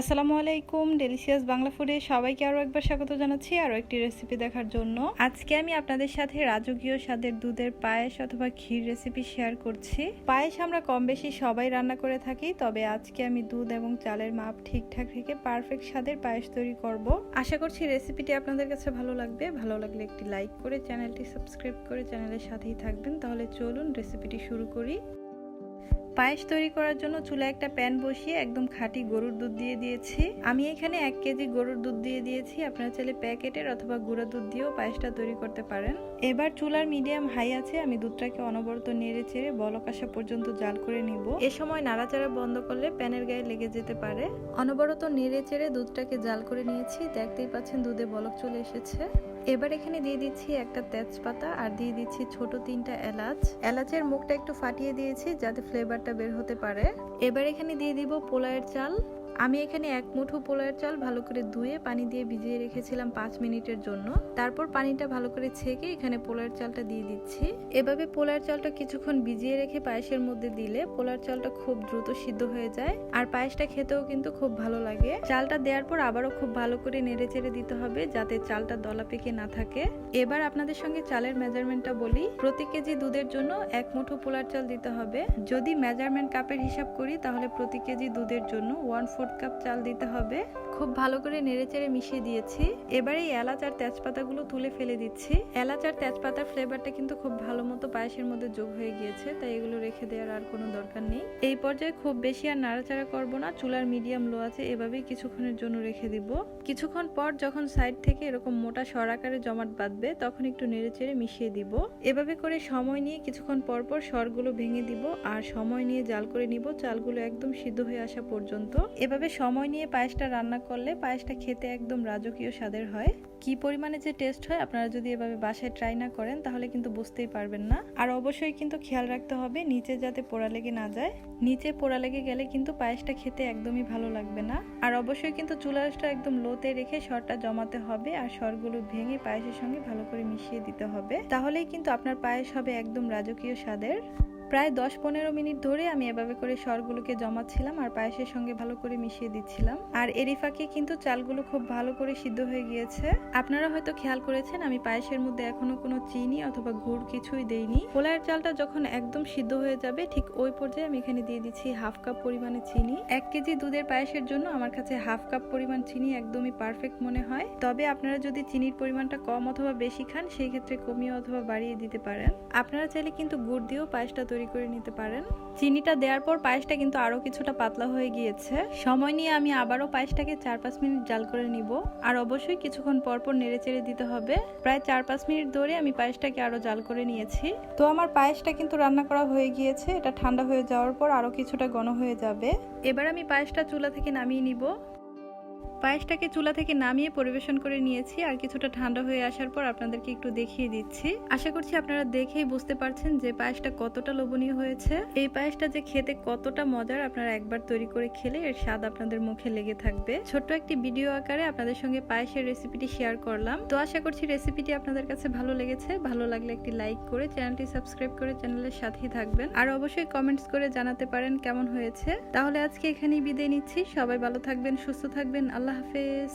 আসসালামু আলাইকুম ডেলিশিয়াস বাংলা ফুডে সবাইকে আরও একবার স্বাগত জানাচ্ছি, আরও একটি রেসিপি দেখার জন্য। আজকে আমি আপনাদের সাথে রাজকীয় স্বাদের দুধের পায়েস অথবা ক্ষীর রেসিপি শেয়ার করছি। পায়েস আমরা কম বেশি সবাই রান্না করে থাকি, তবে আজকে আমি দুধ এবং চালের মাপ ঠিকঠাক রেখে পারফেক্ট স্বাদের পায়েস তৈরি করব। আশা করছি রেসিপিটি আপনাদের কাছে ভালো লাগবে। ভালো লাগলে একটি লাইক করে চ্যানেলটি সাবস্ক্রাইব করে চ্যানেলের সাথেই থাকবেন। তাহলে চলুন রেসিপিটি শুরু করি। পায়েস তৈরি করার জন্য চুলায় একটা প্যান বসিয়ে একদম খাঁটি গরুর দুধ দিয়ে দিয়েছি। আমি এখানে এক কেজি গরুর দুধ দিয়ে দিয়েছি। আপনারা চাইলে প্যাকেটের অথবা গুঁড়ো দুধ দিয়েও পায়েসটা তৈরি করতে পারেন। এবার চুলার মিডিয়াম হাই আছে। আমি দুধটাকে অনবরত নেড়ে চেড়ে বলক আসা পর্যন্ত জাল করে নিব। এ সময় নাড়াচাড়া বন্ধ করলে প্যানের গায়ে লেগে যেতে পারে। অনবরত নেড়ে চেড়ে দুধটাকে জাল করে নিয়েছি। দেখতেই পাচ্ছেন দুধে বলক চলে এসেছে। এবার এখানে দিয়ে দিচ্ছি একটা তেজপাতা আর দিয়ে দিচ্ছি ছোট তিনটা এলাচ। এলাচের মুখটা একটু ফাটিয়ে দিয়েছি যাতে ফ্লেভারটা বের হতে পারে। এবার এখানে দিয়ে দিব পোলায়ের চাল। আমি এখানে এক মুঠো পোলার চাল ভালো করে ধুয়ে পানি দিয়ে ভিজিয়ে রেখেছিলাম পাঁচ মিনিটের জন্য। তারপর পানিটা ভালো করে ছেঁকে এখানে পোলার চালটা দিয়ে দিচ্ছি। এভাবে পোলার চালটা কিছুক্ষণ ভিজিয়ে রেখে পায়েসের মধ্যে দিলে পোলার চালটা খুব দ্রুত সিদ্ধ হয়ে যায় আর পায়েসটা খেতেও কিন্তু খুব ভালো লাগে। চালটা দেওয়ার পর আবারও খুব ভালো করে নেড়ে চেড়ে দিতে হবে যাতে চালটা দলা পেকে না থাকে। এবার আপনাদের সঙ্গে চালের মেজারমেন্টটা বলি। প্রতি কেজি দুধের জন্য এক মুঠো পোলার চাল দিতে হবে। যদি মেজারমেন্ট কাপের হিসাব করি তাহলে প্রতি কেজি দুধের জন্য ওয়ান ফোর কাপ চাল দিতে হবে। খুব ভালো করে নেড়েচেড়ে মিশিয়ে দিয়েছি। এবারে এই এলাচ আর তেজপাতাগুলো তুলে ফেলে দিচ্ছি। এলাচ আর তেজপাতার ফ্লেভারটা কিন্তু খুব ভালো মতো পায়েসের মধ্যে যোগ হয়ে গিয়েছে, তাই এগুলো রেখে দেওয়ার আর কোনো দরকার নেই। এই পর্যায়ে খুব বেশি আর নাড়াচাড়া করব না, চুলার মিডিয়াম লো আছে, এভাবেই কিছুক্ষণের জন্য রেখে দিব। কিছুক্ষণ পর যখন সাইড থেকে এরকম মোটা সর আকারে জমাট বাঁধবে, তখন একটু নেড়েচেড়ে মিশিয়ে দিব। এভাবে করে সময় নিয়ে কিছুক্ষণ পর পর সরগুলো ভেঙে দিব, আর সময় নিয়ে জাল করে নিব চালগুলো একদম সিদ্ধ হয়ে আসা পর্যন্ত। এভাবে সময় নিয়ে পায়েসটা রান্না করলে পায়েসটা খেতে একদম রাজকীয় স্বাদের হয়। কি পরিমাণে যে টেস্ট হয়, আপনারা যদি এভাবে বাসায় ট্রাই না করেন, তাহলে কিন্তু বুঝতেই পারবেন না। আর অবশ্যই কিন্তু খেয়াল রাখতে হবে, নিচে যাতে পোড়া লেগে না যায়। নিচে পোড়া লেগে গেলে কিন্তু পায়েসটা খেতে একদমই ভালো লাগবে না। আর অবশ্যই কিন্তু চুলাটা একদম লোতে রেখে সরটা জমাতে হবে, আর সরগুলো ভেঙে পায়েসের সঙ্গে ভালো করে মিশিয়ে দিতে হবে। তাহলেই কিন্তু আপনার পায়েস হবে একদম রাজকীয় স্বাদের। প্রায় দশ পনেরো মিনিট ধরে আমি এভাবে করে সরগুলোকে জমাচ্ছিলাম আর পায়েসের সঙ্গে ভালো করে মিশিয়ে দিচ্ছিলাম। আর এরই ফাঁকে কিন্তু চালগুলো খুব ভালো করে সিদ্ধ হয়ে গিয়েছে। আপনারা হয়তো খেয়াল করেছেন, আমি পায়েসের মধ্যে এখনও কোনো চিনি অথবা গুড় কিছুই দেইনি। পোলায়ের চালটা যখন একদম সিদ্ধ হয়ে যাবে, ঠিক ওই পর্যায়ে আমি এখানে দিয়ে দিচ্ছি হাফ কাপ পরিমাণে চিনি। এক কেজি দুধের পায়েসের জন্য আমার কাছে হাফ কাপ পরিমাণ চিনি একদমই পারফেক্ট মনে হয়। তবে আপনারা যদি চিনির পরিমাণটা কম অথবা বেশি খান, সেই ক্ষেত্রে কমিয়ে অথবা বাড়িয়ে দিতে পারেন। আপনারা চাইলে কিন্তু গুড় দিয়েও পায়েসটা তৈরি করে নিতে পারেন। চিনিটা দেওয়ার পর পায়েসটা কিন্তু আরও কিছুটা পাতলা হয়ে গিয়েছে। সময় নিয়ে আমি আবারও পায়েসটাকে চার পাঁচ মিনিট জাল করে নিব। আর অবশ্যই কিছুক্ষণ পর পর নেড়ে চেড়ে দিতে হবে। প্রায় চার পাঁচ মিনিট ধরে আমি পায়েসটাকে আরও জাল করে নিয়েছি। তো আমার পায়েসটা কিন্তু রান্না করা হয়ে গিয়েছে। এটা ঠান্ডা হয়ে যাওয়ার পর আরও কিছুটা ঘন হয়ে যাবে। এবার আমি পায়েসটা চুলা থেকে নামিয়ে নিব। পায়েসটাকে চুলা থেকে নামিয়ে পরিবেশন করে নিয়েছি আর কিছুটা ঠান্ডা হয়ে আসার পর আপনাদেরকে একটু দেখিয়ে দিচ্ছি। আশা করছি আপনারা দেখেই বুঝতে পারছেন যে পায়েসটা কতটা লোভনীয় হয়েছে। এই পায়েসটা যে খেতে কতটা মজার আপনারা একবার তৈরি করে খেলে এর স্বাদ আপনাদের মুখে লেগে থাকবে। ছোট্ট একটি ভিডিও আকারে আপনাদের সঙ্গে পায়েসের রেসিপিটি শেয়ার করলাম। তো আশা করছি রেসিপিটি আপনাদের কাছে ভালো লেগেছে। ভালো লাগলে একটি লাইক করে চ্যানেলটি সাবস্ক্রাইব করে চ্যানেলের সাথেই থাকবেন। আর অবশ্যই কমেন্টস করে জানাতে পারেন কেমন হয়েছে। তাহলে আজকে এখানেই বিদায় নিচ্ছি। সবাই ভালো থাকবেন, সুস্থ থাকবেন। আল্লাহ হাফেজ